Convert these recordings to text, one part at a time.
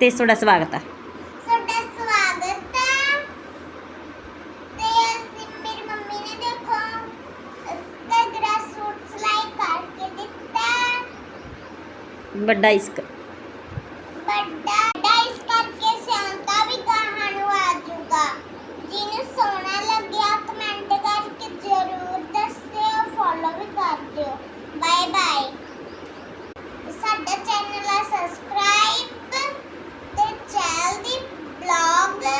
ਤੇ ਤੁਹਾਡਾ ਸਵਾਗਤ ਹੈ ਤੁਹਾਡਾ ਸਵਾਗਤ ਹੈ ਤੇ ਅਸੀਂ ਮੇਰੀ ਮੰਮੀ ਨੇ ਦੇਖੋ ਘੱਗਰਾ ਸੂਟ ਸਿਲਾਈ ਕਰਕੇ ਦਿੱਤਾ। ਵੱਡਾ ਇਸਕ। ਵੱਡਾ ਡਾਈਸ ਕਰਕੇ ਸਿਆਂਤਾ ਵੀ ਗਾਹਾਂ ਨੂੰ ਆ ਜਾਊਗਾ ਜਿਹਨੂੰ ਸੋਹਣਾ ਲੱਗਿਆ ਕਮੈਂਟ ਕਰਕੇ ਜ਼ਰੂਰ ਦੱਸਿਓ ਫੋਲੋ ਵੀ ਕਰ ਦਿਓ ਬਾਏ ਬਾਏ ਸਾਡਾ ਚੈਨਲ ਆ ਸਬਸਕ੍ਰਾਈਬ ਤੇ ਚੈਨਲ ਦੀ ਬਲੌਗ ਤੇ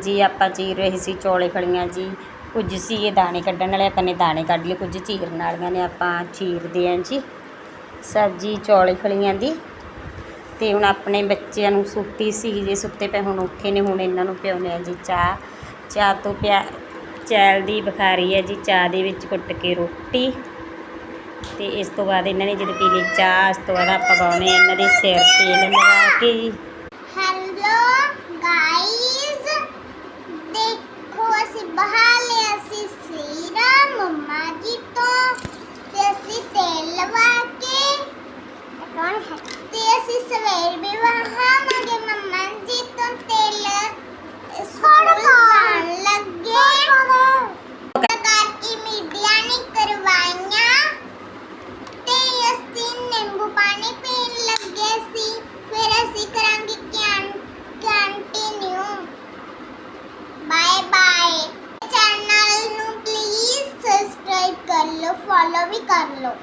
ਜੀ, ਆਪਾਂ ਚੀਰ ਰਹੇ ਸੀ ਚੌਲੇ ਫਲੀਆਂ ਜੀ। ਕੁਝ ਸੀ ਇਹ ਦਾਣੇ ਕੱਢਣ ਵਾਲੇ, ਆਪਾਂ ਨੇ ਦਾਣੇ ਕੱਢ ਲਏ, ਕੁਝ ਚੀਰਨ ਵਾਲੀਆਂ ਨੇ ਆਪਾਂ ਚੀਰਦੇ ਆਂ ਜੀ। ਸਬਜ਼ੀ ਚੌਲੇ ਫਲੀਆਂ ਦੀ। ਤੇ ਹੁਣ ਆਪਣੇ ਬੱਚਿਆਂ ਨੂੰ ਸੁੱਤੀ ਸੀ, ਜੇ ਸੁੱਤੇ ਪਏ ਹੁਣ ਉੱਠੇ ਨੇ, ਹੁਣ ਇਹਨਾਂ ਨੂੰ ਪਿਆਉਂਦੇ ਆ ਜੀ ਚਾਹ। ਚਾਹ ਤੋਂ ਪਿਆ, ਚੈਲ ਦੀ ਬਖਾਰੀ ਹੈ ਜੀ, ਚਾਹ ਦੇ ਵਿੱਚ ਕੁੱਟ ਕੇ ਰੋਟੀ। ਤੇ ਇਸ ਤੋਂ ਬਾਅਦ ਇਹਨਾਂ ਨੇ ਜਦੋਂ ਪੀ ਲਈ ਚਾਹ, ਇਸ ਤੋਂ ਬਾਅਦ ਆਪਾਂ ਪਾਉਣੇ ਇਹਨਾਂ ਦੇ ਸਿਰ ਤੇਲ ਲਗਾ ਕੇ। ਜੀ ਹੈਲੋ ਗਾਇਸ ਫੋਲੋ ਵੀ ਕਰ ਲਓ।